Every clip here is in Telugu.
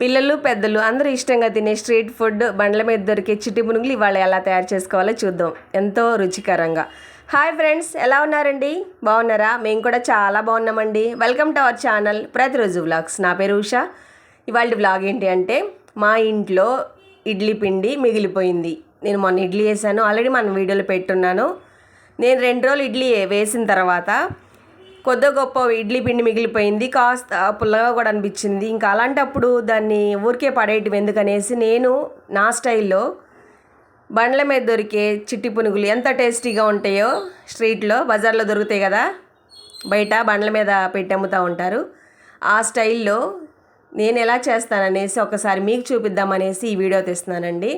పిల్లలు పెద్దలు అందరూ ఇష్టంగా తినే స్ట్రీట్ ఫుడ్ బండ్ల మీద దొరికే చిట్టి పునుగులు ఇవాళ ఎలా తయారు చేసుకోవాలో చూద్దాం. ఎంతో రుచికరంగా. హాయ్ ఫ్రెండ్స్ ఎలా ఉన్నారండి? బాగున్నారా? మేము కూడా చాలా బాగున్నామండి. వెల్కమ్ టు అవర్ ఛానల్ ప్రతిరోజు వ్లాగ్స్. నా పేరు ఉషా. ఇవాళ వ్లాగ్ ఏంటి అంటే మా ఇంట్లో ఇడ్లీ పిండి మిగిలిపోయింది. నేను మొన్న ఇడ్లీ వేసాను. ఆల్రెడీ మన వీడియోలో పెట్టున్నాను. నేను రెండు రోజులు ఇడ్లీ వేసిన తర్వాత కొద్ది గొప్ప ఇడ్లీ పిండి మిగిలిపోయింది కాస్త పుల్లగా కూడా అనిపించింది. ఇంకా అలాంటప్పుడు దాన్ని ఊరికే పడేయటం ఎందుకనేసి నేను నా స్టైల్లో బండ్ల మీద దొరికే చిట్టి పునుగులు ఎంత టేస్టీగా ఉంటాయో స్ట్రీట్లో బజార్లో దొరుకుతాయి కదా బయట బండ్ల మీద పెట్టి అమ్ముతూ ఉంటారు. ఆ స్టైల్లో నేను ఎలా చేస్తాననేసి ఒకసారి మీకు చూపిద్దామనేసి ఈ వీడియో తీస్తున్నానండి.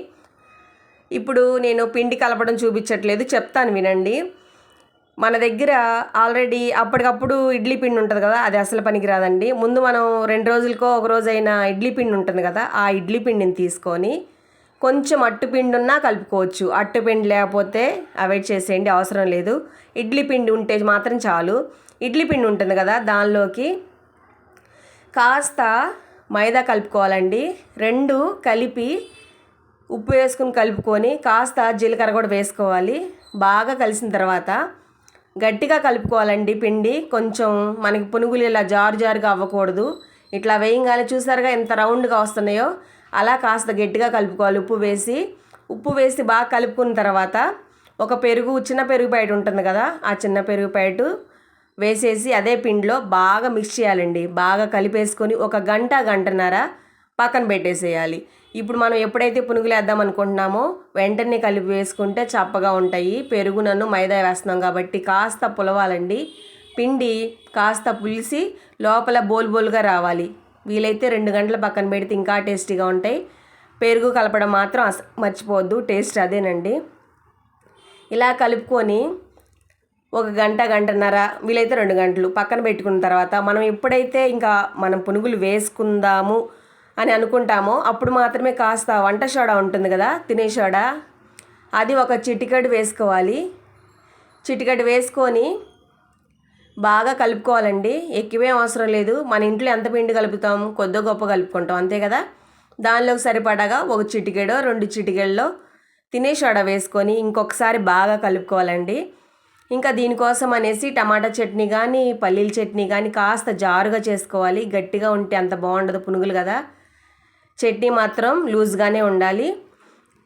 ఇప్పుడు నేను పిండి కలపడం చూపించట్లేదు చెప్తాను వినండి. మన దగ్గర ఆల్రెడీ అప్పటికప్పుడు ఇడ్లీ పిండి ఉంటుంది కదా అది అసలు పనికిరాదండి. ముందు మనం రెండు రోజులకో ఒక రోజైనా ఇడ్లీ పిండి ఉంటుంది కదా ఆ ఇడ్లీ పిండిని తీసుకొని కొంచెం అట్టుపిండి ఉన్నా కలుపుకోవచ్చు. అట్టుపిండి లేకపోతే అవాయిడ్ చేసేయండి అవసరం లేదు. ఇడ్లీ పిండి ఉంటే మాత్రం చాలు. ఇడ్లీ పిండి ఉంటుంది కదా దానిలోకి కాస్త మైదా కలుపుకోవాలండి. రెండు కలిపి ఉప్పు వేసుకుని కలుపుకొని కాస్త జీలకర్ర కూడా వేసుకోవాలి. బాగా కలిసిన తర్వాత గట్టిగా కలుపుకోవాలండి పిండి. కొంచెం మనకి పునుగులు ఇలా జారు జారుగా అవ్వకూడదు. ఇట్లా వేయంగానే చూసారుగా ఎంత రౌండ్గా వస్తున్నాయో. అలా కాస్త గట్టిగా కలుపుకోవాలి ఉప్పు వేసి. ఉప్పు వేసి బాగా కలుపుకున్న తర్వాత ఒక పెరుగు చిన్న పెరుగు ప్యాకెట్ ఉంటుంది కదా ఆ చిన్న పెరుగు ప్యాకెట్ వేసేసి అదే పిండిలో బాగా మిక్స్ చేయాలండి. బాగా కలిపేసుకొని ఒక గంట గంటన్నర పక్కన పెట్టేసేయాలి. ఇప్పుడు మనం ఎప్పుడైతే పునుగులు వేద్దాం అనుకుంటున్నామో వెంటనే కలిపి వేసుకుంటే చప్పగా ఉంటాయి. పెరుగు నన్ను మైదా వేస్తున్నాం కాబట్టి కాస్త పులవాలండి. పిండి కాస్త పులిసి లోపల బోల్ బోల్గా రావాలి. వీలైతే రెండు గంటల పక్కన పెడితే ఇంకా టేస్టీగా ఉంటాయి. పెరుగు కలపడం మాత్రం అస మర్చిపోవద్దు. టేస్ట్ అదేనండి. ఇలా కలుపుకొని ఒక గంట గంటన్నర వీలైతే రెండు గంటలు పక్కన పెట్టుకున్న తర్వాత మనం ఎప్పుడైతే ఇంకా మనం పునుగులు వేసుకుందాము అని అనుకుంటామో అప్పుడు మాత్రమే కాస్త వంట సోడా ఉంటుంది కదా తినే సోడా అది ఒక చిటికెడు వేసుకోవాలి. చిటికెడు వేసుకొని బాగా కలుపుకోవాలండి. ఎక్కువేం అవసరం లేదు. మన ఇంట్లో ఎంత పిండి కలుపుతాం కొద్దో గొప్ప కలుపుకుంటాం అంతే కదా? దానిలోకి సరిపడగా ఒక చిటికెడో రెండు చిటికెళ్ళలో తినే సోడా వేసుకొని ఇంకొకసారి బాగా కలుపుకోవాలండి. ఇంకా దీనికోసం అనేసి టమాటా చట్నీ కానీ పల్లీల చట్నీ కానీ కాస్త జారుగా చేసుకోవాలి. గట్టిగా ఉంటే అంత బాగుండదు పునుగులు కదా? చట్నీ మాత్రం లూజ్గానే ఉండాలి.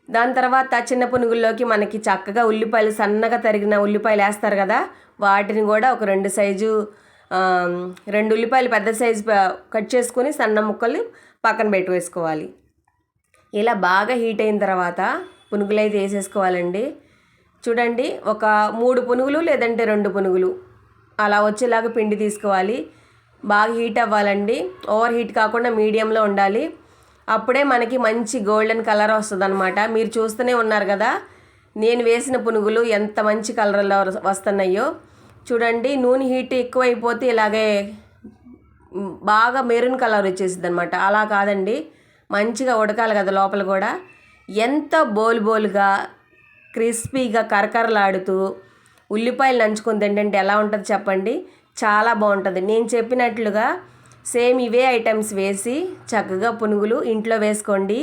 దాని తర్వాత చిన్న పునుగుల్లోకి మనకి చక్కగా ఉల్లిపాయలు సన్నగా తరిగిన ఉల్లిపాయలు వేస్తారు కదా వాటిని కూడా ఒక రెండు సైజు రెండు ఉల్లిపాయలు పెద్ద సైజు కట్ చేసుకొని సన్న ముక్కలు పక్కన పెట్టి వేసుకోవాలి ఇలా బాగా హీట్ అయిన తర్వాత పునుగులు అయితే వేసేసుకోవాలండి. చూడండి ఒక మూడు పునుగులు లేదంటే రెండు పునుగులు అలా వచ్చేలాగా పిండి తీసుకోవాలి. బాగా హీట్ అవ్వాలండి. ఓవర్ హీట్ కాకుండా మీడియంలో ఉండాలి. అప్పుడే మనకి మంచి గోల్డెన్ కలర్ వస్తుంది అనమాట మీరు చూస్తూనే ఉన్నారు కదా నేను వేసిన పునుగులు ఎంత మంచి కలర్లో వస్తున్నాయో. చూడండి నూనె హీట్ ఎక్కువైపోతే ఇలాగే బాగా మెరూన్ కలర్ వచ్చేసింది అనమాట అలా కాదండి మంచిగా ఉడకాలి కదా లోపల కూడా. ఎంత బోల్ బోల్గా క్రిస్పీగా కరకరలాడుతూ ఉల్లిపాయలు నంచుకుంది తింటే ఎలా ఉంటుంది చెప్పండి? చాలా బాగుంటుంది. నేను చెప్పినట్లుగా సేమ్ ఇవే ఐటమ్స్ వేసి చక్కగా పునుగులు ఇంట్లో వేసుకోండి.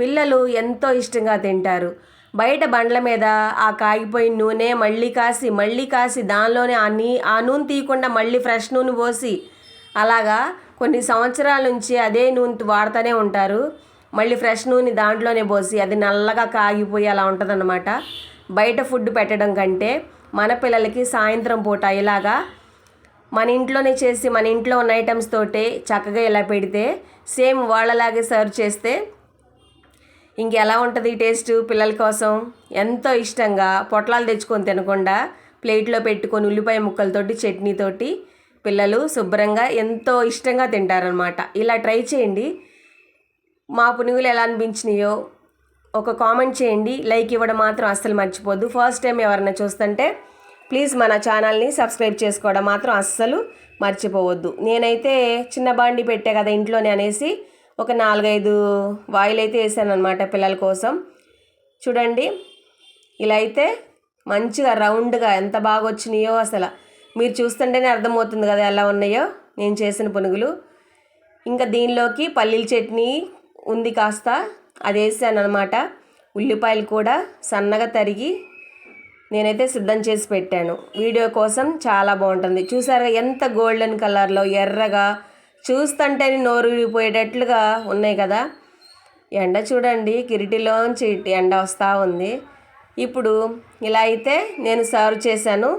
పిల్లలు ఎంతో ఇష్టంగా తింటారు. బయట బండ్ల మీద ఆ కాగిపోయిన నూనె మళ్ళీ కాసి మళ్ళీ కాసి దానిలోనే ఆ నీ ఆ నూనె తీయకుండా మళ్ళీ ఫ్రెష్ నూనె పోసి అలాగా కొన్ని సంవత్సరాల నుంచి అదే నూనె వాడుతూనే ఉంటారు. మళ్ళీ ఫ్రెష్ నూనె దాంట్లోనే పోసి అది నల్లగా కాగిపోయి అలా ఉంటుందన్నమాట. బయట ఫుడ్ పెట్టడం కంటే మన పిల్లలకి సాయంత్రం పూట ఇలాగా మన ఇంట్లోనే చేసి మన ఇంట్లో ఉన్న ఐటమ్స్ తోటే చక్కగా ఇలా పెడితే సేమ్ వాళ్ళలాగే సర్వ్ చేస్తే ఇంకెలా ఉంటుంది టేస్ట్ పిల్లల కోసం? ఎంతో ఇష్టంగా పొట్లాలు తెచ్చుకొని తినకుండా ప్లేట్లో పెట్టుకొని ఉల్లిపాయ ముక్కలతోటి చట్నీతోటి పిల్లలు శుభ్రంగా ఎంతో ఇష్టంగా తింటారనమాట ఇలా ట్రై చేయండి. మా పునుగులు ఎలా అనిపించినాయో ఒక కామెంట్ చేయండి. లైక్ ఇవ్వడం మాత్రం అస్సలు మర్చిపోద్దు. ఫస్ట్ టైం ఎవరైనా చూస్తుంటే ప్లీజ్ మన ఛానల్ని సబ్స్క్రైబ్ చేసుకోవడం మాత్రం అస్సలు మర్చిపోవద్దు. నేనైతే చిన్న బాండి పెట్టే కదా ఇంట్లోనే అనేసి ఒక నాలుగైదు వాయిల్ అయితే వేసాను అనమాట పిల్లల కోసం. చూడండి ఇలా అయితే మంచిగా రౌండ్గా ఎంత బాగా వచ్చినాయో అసలు. మీరు చూస్తుంటేనే అర్థమవుతుంది కదా ఎలా ఉన్నాయో నేను చేసిన పునుగులు. ఇంకా దీనిలోకి పల్లీల చట్నీ ఉంది కాస్త అది వేసాను అనమాట ఉల్లిపాయలు కూడా సన్నగా తరిగి నేనైతే సిద్ధం చేసి పెట్టాను. వీడియో కోసం చాలా బాగుంటుంది. చూసారా ఎంత గోల్డెన్ కలర్లో ఎర్రగా చూస్తుంటేనే నోరూరిపోయేటట్లుగా ఉన్నాయి కదా. ఎండ చూడండి కిరిటిలోంచి ఎండ వస్తూ ఉంది. ఇప్పుడు ఇలా అయితే నేను సర్వ్ చేశాను.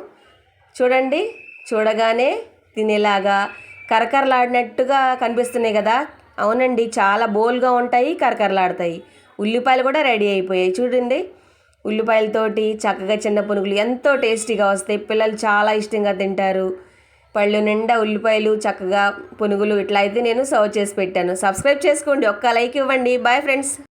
చూడండి చూడగానే తినేలాగా కరకరలాడినట్టుగా కనిపిస్తున్నాయి కదా. అవునండి చాలా బోల్గా ఉంటాయి కరకరలాడతాయి. ఉల్లిపాయలు కూడా రెడీ అయిపోయాయి. చూడండి ఉల్లిపాయలతోటి చక్కగా చిన్న పునుగులు ఎంతో టేస్టీగా వస్తాయి. పిల్లలు చాలా ఇష్టంగా తింటారు. పళ్ళు నిండా ఉల్లిపాయలు చక్కగా పునుగులు ఇట్లా అయితే నేను సర్వ్ చేసి పెట్టాను. సబ్స్క్రైబ్ చేసుకోండి. ఒక్క లైక్ ఇవ్వండి. Bye friends.